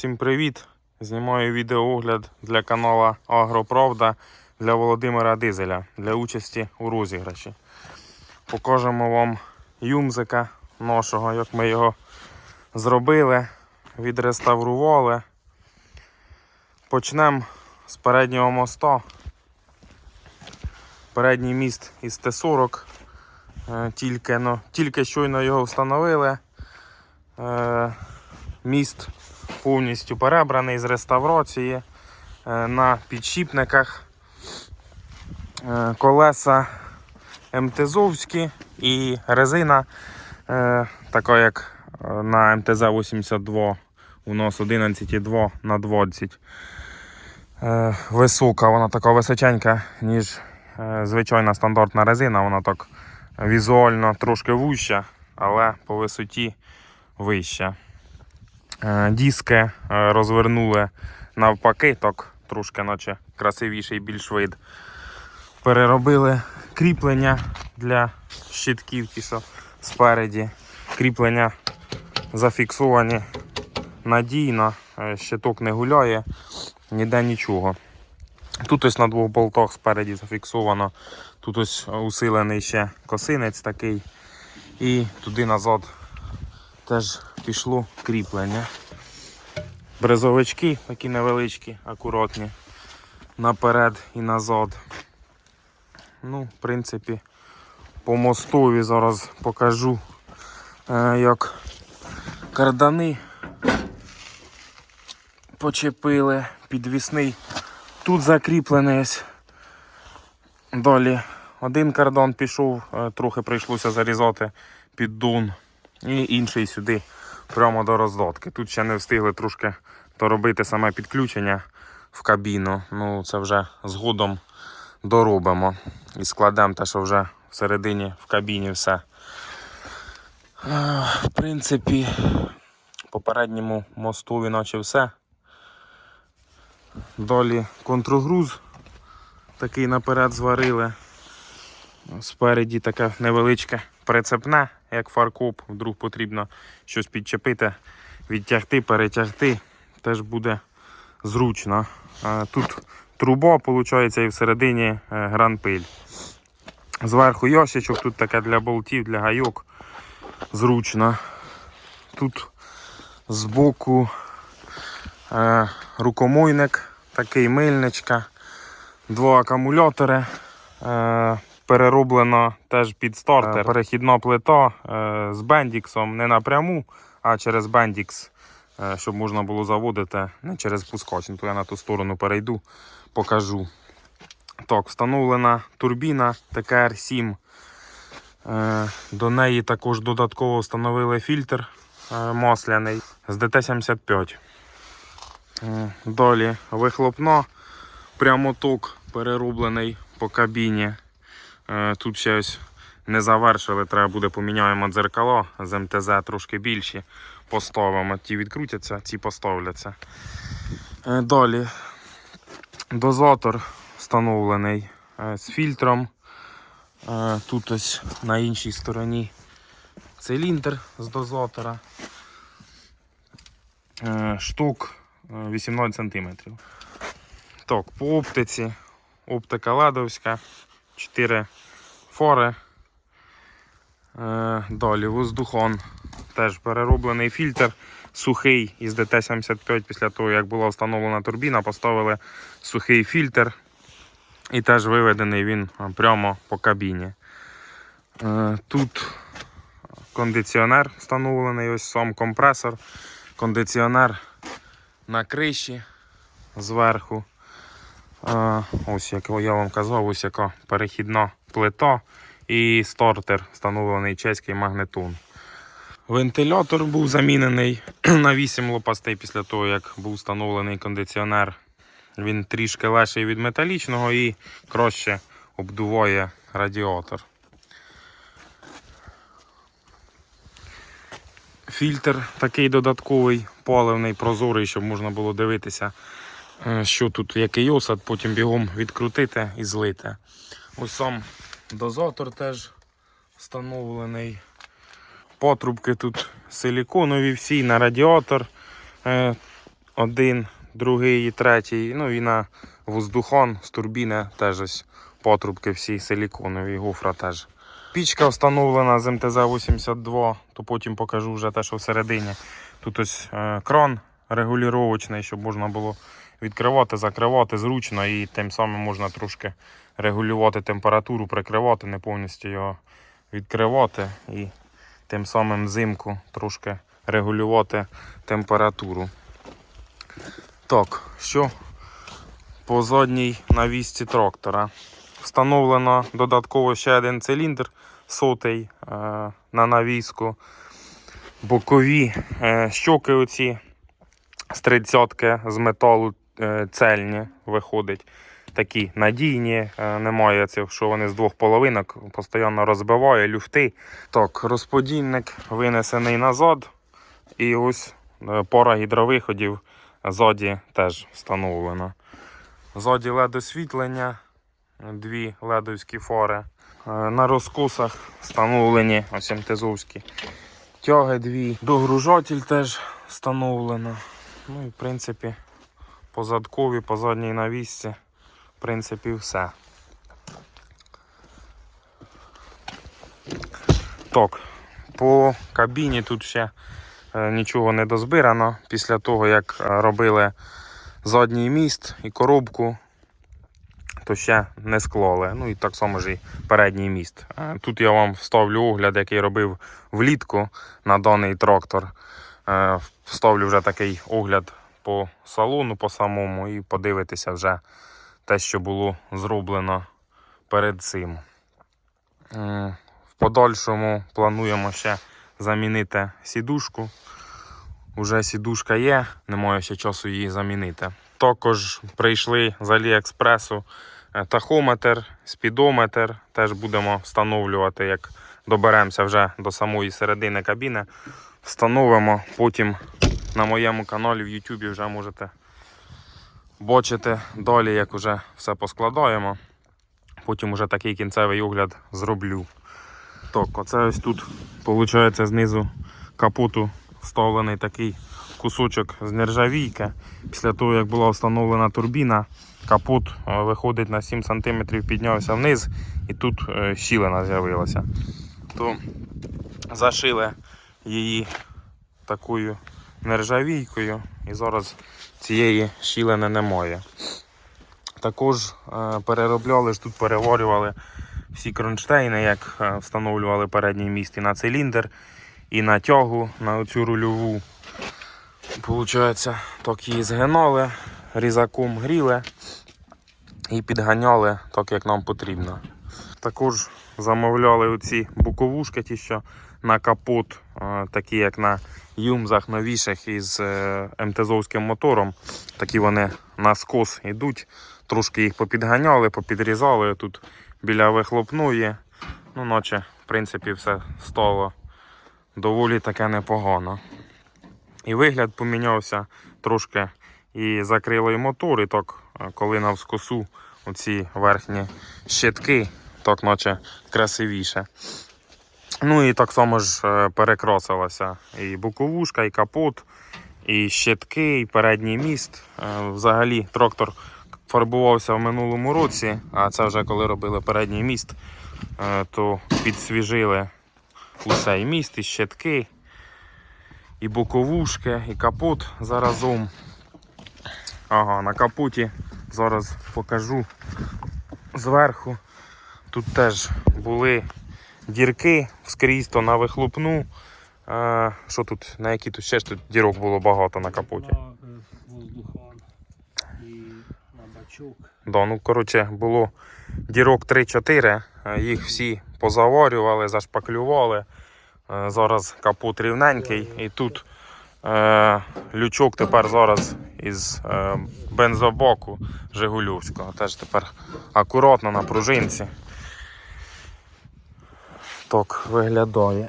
Всім привіт! Знімаю відеоогляд для канала Агроправда для Володимира Дизеля для участі у розіграші. Покажемо вам юмзика нашого, як ми його зробили, відреставрували. Почнемо з переднього моста. Передній міст із Т-40. Е, Тільки, ну, тільки щойно його встановили. Е, Міст повністю перебраний з реставрації е, на підшипниках. Е, Колеса МТЗовські і резина, е, така як на МТЗ-82 у нас 11,2 на 20. Е, Висока, вона така височенька, ніж звичайна стандартна резина. Вона так візуально трошки вуща, але по висоті вища. Е, Диски е, розвернули навпаки, так трошки наче красивіший більш вид. Переробили кріплення для щитків, ті, що спереді. Кріплення зафіксовані надійно, е, щиток не гуляє, ніде нічого. Тут ось на двох болтах спереді зафіксовано. Тут ось усилений ще косинець такий. І туди назад теж пішло кріплення. Брезовички такі невеличкі, акуратні. Наперед і назад. Ну, в принципі, по мостові зараз покажу, е, як кардани почепили, підвісний. Тут закріплений. Далі один кардан пішов, е, трохи прийшлося зарізати під дун. І інший сюди прямо до роздатки. Тут ще не встигли трошки доробити саме підключення в кабіну. Ну, це вже згодом доробимо. І складемо те, що вже всередині в кабіні все. Е, В принципі, попередньому мостові наче все. Далі контргруз такий наперед зварили. Спереді таке невеличке прицепне, як фаркоп. Вдруг потрібно щось підчепити, відтягти, перетягти. Теж буде зручно. Е, Тут труба, виходить, і всередині е, гранпиль. Зверху ящичок, тут таке для болтів, для гайок. Зручно. Тут збоку е, рукомойник, такий мильничка, два акумулятори. Е, перероблено теж під стартер. Перехідна плита е, з бендіксом не напряму, а через бендікс, е, щоб можна було заводити не через пускач. Ну, То я на ту сторону перейду, покажу. Так, встановлена турбіна ТКР-7. Е, До неї також додатково встановили фільтр е, масляний з ДТ-75. Е, Далі вихлопно, прямоток перероблений по кабіні. Е, Тут ще ось не завершили, треба буде поміняємо дзеркало з МТЗ трошки більші. Поставимо. Ті відкрутяться, ці поставляться. Е, Далі дозатор встановлений е, з фільтром. Тут ось на іншій стороні циліндр з дозатора. Штук е, 18 см. Так, по оптиці. Оптика ледовська. 4 фори. Е, Далі воздухон. Теж перероблений фільтр сухий із ДТ-75 після того, як була встановлена турбіна, поставили сухий фільтр. І теж виведений він прямо по кабіні. Е, Тут кондиціонер встановлений, ось сам компресор. Кондиціонер на криші зверху. Ось як я вам казав, ось яка перехідна плита і стартер, встановлений чеський магнетон. Вентилятор був замінений на 8 лопастей після того, як був встановлений кондиціонер. Він трішки легший від металічного і краще обдуває радіатор. Фільтр такий додатковий, паливний, прозорий, щоб можна було дивитися, що тут, який осад, потім бігом відкрутити і злити. Ось сам дозатор теж встановлений. Потрубки тут силіконові всі на радіатор. Е, один, другий і третій. Ну і на воздухон з турбіни теж ось потрубки всі силіконові, гофра теж. Пічка встановлена з МТЗ-82, то потім покажу вже те, що всередині. Тут ось е, кран регулювачний, щоб можна було відкривати, закривати зручно і тим самим можна трошки регулювати температуру, прикривати, не повністю його відкривати і тим самим взимку трошки регулювати температуру. Так, що по задній навісці трактора. Встановлено додатково ще один циліндр сотий е, на навіску. Бокові е, щоки оці з 30 з металу цельні виходить. Такі надійні, е, немає цих, що вони з двох половинок, постійно розбиває люфти. Так, розподільник винесений назад. І ось е, пара гідровиходів ззаді теж встановлена. Ззаді LED освітлення, дві ледовські фари. Е, На розкосах встановлені ось МТЗовські тяги дві. Догружатель теж встановлено. Ну і в принципі по задкові, по задній навісці, в принципі, все. Так, по кабіні тут ще е, нічого не дозбирано. Після того, як е, робили задній міст і коробку, то ще не склали. Ну і так само ж і передній міст. Е, Тут я вам вставлю огляд, який робив влітку на даний трактор. Вставлю вже такий огляд по салону, по самому, і подивитися вже те, що було зроблено перед цим. В подальшому плануємо ще замінити сідушку. Уже сідушка є, немає ще часу її замінити. Також прийшли з Аліекспресу е, тахометр, спідометр. Теж будемо встановлювати, як доберемося вже до самої середини кабіни. Встановимо. Потім на моєму каналі в YouTube вже можете бачити далі, як вже все поскладаємо. Потім вже такий кінцевий огляд зроблю. Так, оце ось тут, виходить, знизу капоту вставлений такий кусочок з нержавійки. Після того, як була встановлена турбіна, капот е, виходить на 7 см, піднявся вниз і тут е, щілина з'явилася. То зашили її такою нержавійкою і зараз цієї щілини немає. Також е, переробляли ж тут, переварювали всі кронштейни, як е, встановлювали передній міст і на циліндр, і на тягу, на оцю рульову. Получається, так її згинали, різаком гріли і підганяли так, як нам потрібно. Також замовляли оці боковушки, ті, що на капот, е, такі як на юмзах новіших із е, МТЗовським мотором. Такі вони на скос йдуть. Трошки їх попідганяли, попідрізали тут біля вихлопної. Ну, наче, в принципі, все стало доволі таке непогано. І вигляд помінявся трошки і закрило мотор, і так, е, коли навскосу оці верхні щитки, так наче красивіше. Ну і так само ж е, перекрасилася і боковушка, і капот, і щитки, і передній міст. Е, Взагалі трактор фарбувався в минулому році, а це вже коли робили передній міст, е, то підсвіжили усе і міст, і щитки, і боковушки, і капот заразом. Ага, на капоті зараз покажу зверху. Тут теж були дірки скрізь то на вихлопну. Е, що тут, на які тут ще ж тут дірок було багато на капоті. Е. Да, ну, коротше, було дірок 3-4, е, їх всі позаварювали, зашпаклювали. Зараз капот рівненький. І тут е, лючок тепер зараз із е, бензобоку Жигулівського. Теж тепер акуратно на пружинці. Так виглядає.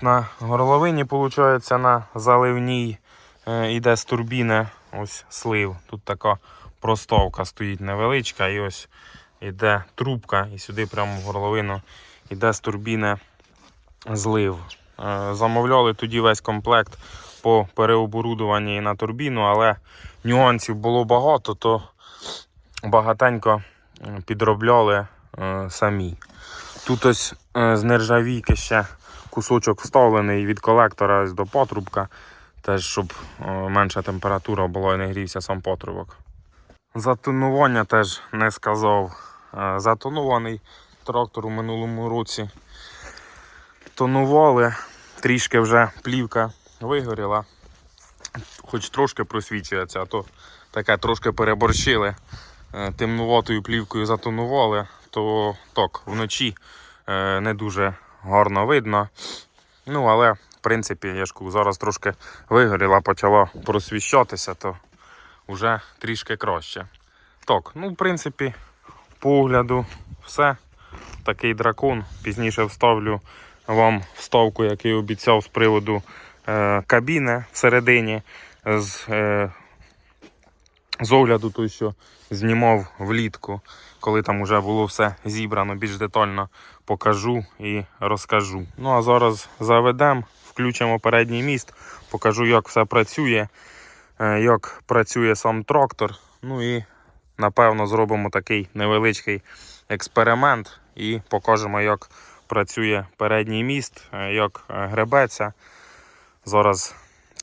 На горловині, виходить, на заливній е, йде з турбіни ось слив. Тут така простовка стоїть невеличка, і ось йде трубка, і сюди прямо в горловину йде з турбіни злив. Е, Замовляли тоді весь комплект по переоборудуванні на турбіну, але нюансів було багато, то багатенько е, підробляли е, самі. Тут ось е, з нержавійки ще кусочок вставлений від колектора до патрубка, теж щоб е, менша температура була і не грівся сам патрубок. Затонування теж не сказав. Е, Затонований трактор у минулому році. Тонували, трішки вже плівка вигоріла, хоч трошки просвічується, а то таке трошки переборщили. Темнуватою плівкою затонували, то так, вночі е, не дуже гарно видно. Ну, але, в принципі, я ж зараз трошки вигоріла, почала просвіщатися, то вже трішки краще. Так, ну, в принципі, по огляду все. Такий дракон. Пізніше вставлю вам вставку, як і обіцяв, з приводу е, кабіни всередині. З, е, з огляду той, що знімав влітку, коли там вже було все зібрано, більш детально покажу і розкажу. Ну а зараз заведемо, включимо передній міст, покажу, як все працює, е, як працює сам трактор. Ну і напевно зробимо такий невеличкий експеримент і покажемо, як працює передній міст, е, як е, гребеться. Зараз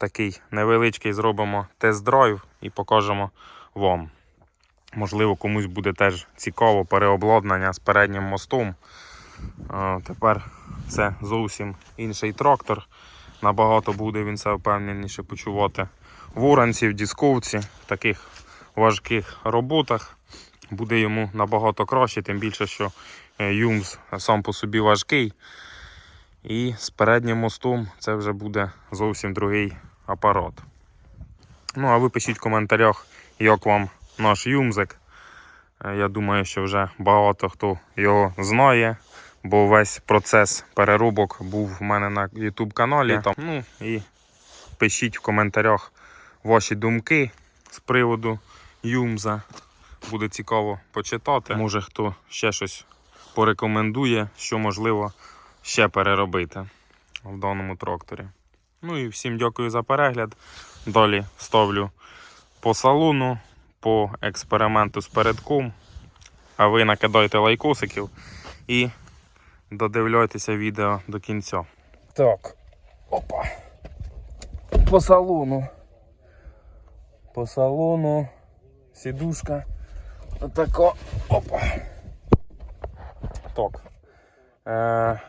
такий невеличкий зробимо тест-драйв і покажемо вам. Можливо, комусь буде теж цікаво переобладнання з переднім мостом. Е, Тепер це зовсім інший трактор. Набагато буде він себе впевненіше почувати в уранці, в дісковці, в таких важких роботах. Буде йому набагато краще, тим більше, що е, Юмс сам по собі важкий. І з переднім мостом це вже буде зовсім другий апарат. Ну, а ви пишіть в коментарях, як вам наш юмзик. Е, Я думаю, що вже багато хто його знає, бо весь процес переробок був в мене на YouTube каналі. Там, ну і пишіть в коментарях ваші думки з приводу юмза. Буде цікаво почитати. Може хто ще щось порекомендує, що можливо ще переробити в даному тракторі. Ну і всім дякую за перегляд. Далі ставлю по салону, по експерименту з передком. А ви накидайте лайкосиків і додивляйтеся відео до кінця. Так, опа. По салону. По салону. Сідушка. Отако. Опа. Так. Е,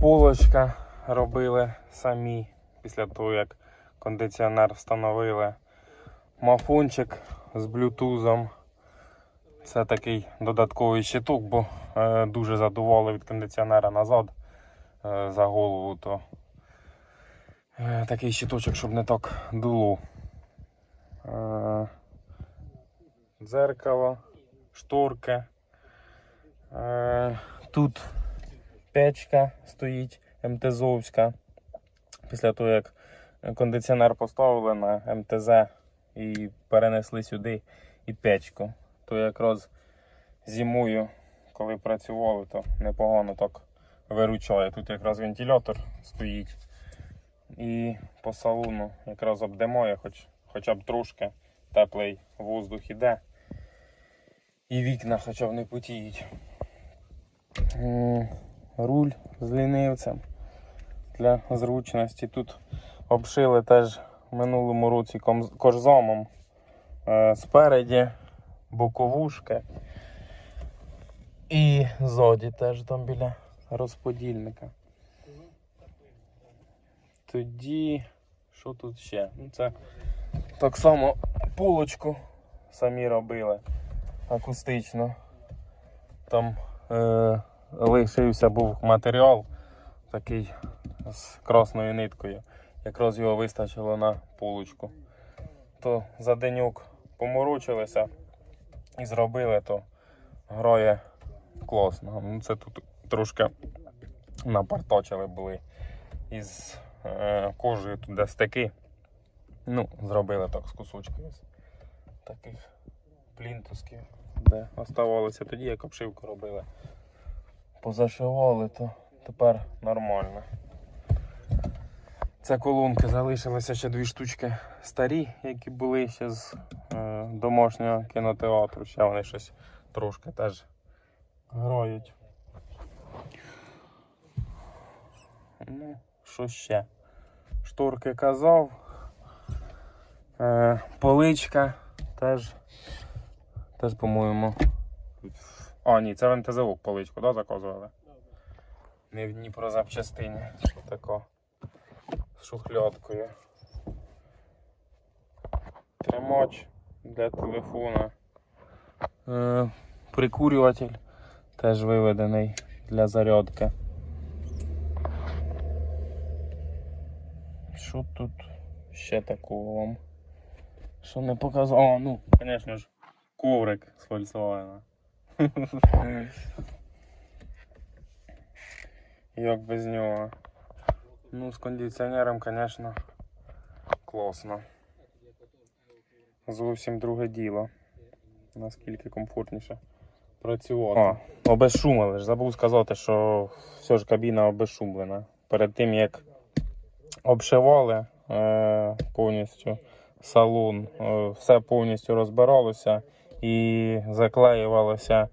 полочка робили самі після того, як кондиціонер встановили. Мафончик з блютузом. Це такий додатковий щиток, бо е, дуже задувало від кондиціонера назад е, за голову, то е, такий щиточок, щоб не так дуло. Е, дзеркало, шторки. Е, тут печка стоїть МТЗовська. Після того, як кондиціонер поставили на МТЗ і перенесли сюди і печку. То якраз зимою, коли працювали, то непогано так виручає. Тут якраз вентилятор стоїть. І по салону якраз обдимає, хоч, хоча б трошки теплий воздух іде. І вікна хоча б не потіють. Руль з лінивцем для зручності. Тут обшили теж минулому році корзомом е, спереді, боковушки. І ззаді теж там біля розподільника. Тоді, що тут ще? Ну, це так само полочку самі робили акустично. Там е, лишився був матеріал такий з красною ниткою. Якраз його вистачило на полочку. То за денюк поморочилися і зробили, то грає класно. Ну, це тут трошки напарточили були із е, кожею тут де стики. Ну, зробили так з кусочків ось таких плінтусків, де оставалося тоді, як обшивку робили. Позашивали, то тепер нормально. Це колонки залишилися ще дві штучки старі, які були ще з е, домашнього кінотеатру. Ще вони щось трошки теж грають. Ну, що ще? Шторки казав. Е, поличка теж. Теж, по-моєму. А, ні, це в МТЗО поличку, да, заказували? Не в Дніпрозапчастині. Тако. Шухлядкою. Тримач для телефона. Е, прикурюватель теж виведений для зарядки. Що тут ще такого вам? Що не показав? О, ну, звісно ж, коврик з Volkswagen. Як без нього. Ну, з кондиціонером, звісно, класно. Зовсім друге діло. Наскільки комфортніше працювати. О, обезшумили ж. Забув сказати, що все ж кабіна обезшумлена. Перед тим як обшивали е, повністю салон, е, все повністю розбиралося і заклеювалося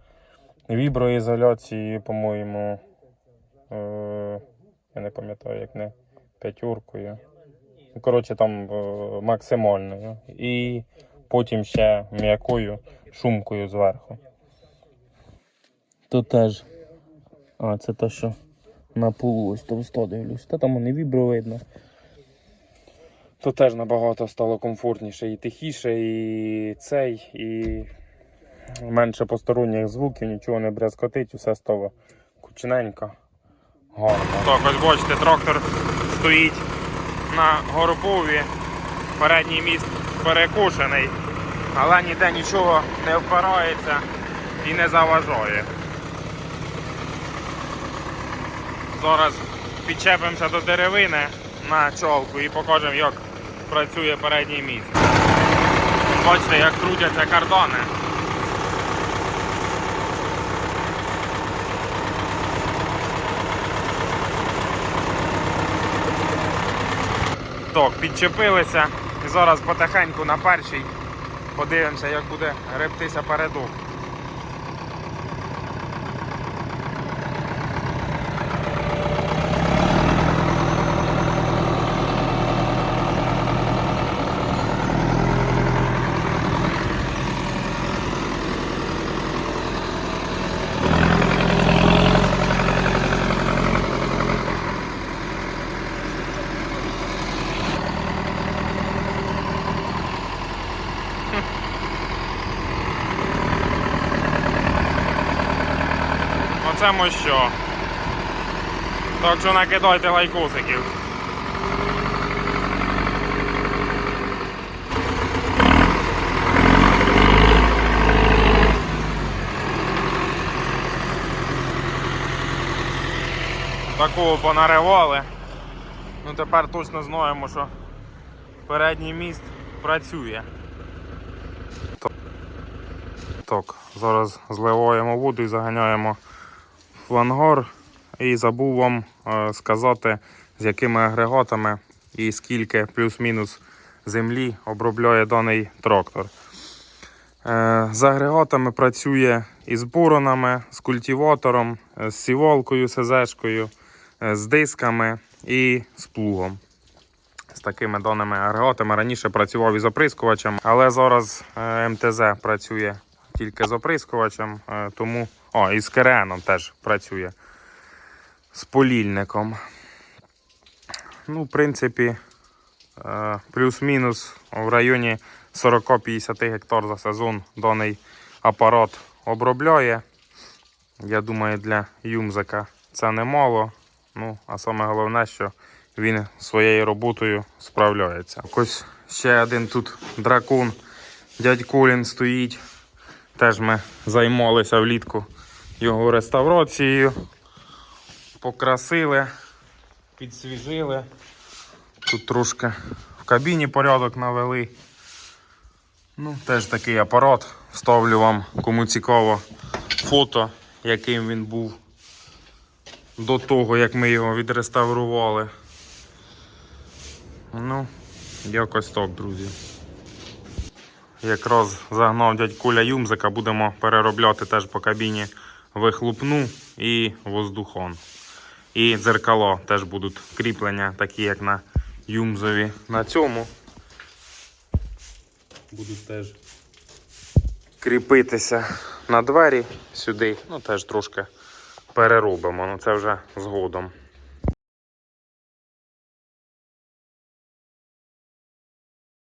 віброізоляцією, по-моєму. Е, я не пам'ятаю, як не п'ятюркою. Ну, Коротше, там е, максимальною. І потім ще м'якою шумкою зверху. Тут теж. А, це те, що на полу ось товсто дивлюсь. Та там не вібро видно. То теж набагато стало комфортніше і тихіше, і цей, і менше посторонніх звуків, нічого не брязкотить, усе стало кучненько. Гарно. Так, ось бачите, трактор стоїть на горбові. Передній міст перекушений, але ніде нічого не впирається і не заважає. Зараз підчепимося до деревини на чолку і покажемо, як працює передній міст. Бачите, як крутяться кардони. Так, підчепилися і зараз потихеньку на першій подивимося, як буде гребтися передок. Оце що. Так що накидайте лайкосиків. Такого понаривали. Ну тепер точно знаємо, що передній міст працює. Так, зараз зливаємо воду і заганяємо в. І забув вам е, сказати, з якими агрегатами і скільки плюс-мінус землі обробляє даний трактор. Е, з агрегатами працює із буронами, з культиватором, е, з сівалкою, СЗшкою, е, з дисками і з плугом. З такими даними агрегатами раніше працював із оприскувачем, але зараз МТЗ працює тільки з оприскувачем, тому. О, і з КРНом теж працює. З полільником. Ну, в принципі, е, плюс-мінус в районі 40-50 гектар за сезон даний апарат обробляє. Я думаю, для Юмзика це немало. Ну, а саме головне, що він своєю роботою справляється. Ось ще один тут дракон, дядь Колін стоїть. Теж ми займалися влітку його реставрацією. Покрасили, підсвіжили. Тут трошки в кабіні порядок навели. Ну, теж такий апарат. Вставлю вам, кому цікаво, фото, яким він був до того, як ми його відреставрували. Ну, якось так, друзі. Якраз загнав дядь Коля Юмзика, будемо переробляти теж по кабіні вихлопну і воздухон. І дзеркало теж будуть кріплення, такі як на Юмзові. На цьому будуть теж кріпитися на двері сюди. Ну, теж трошки переробимо, але це вже згодом.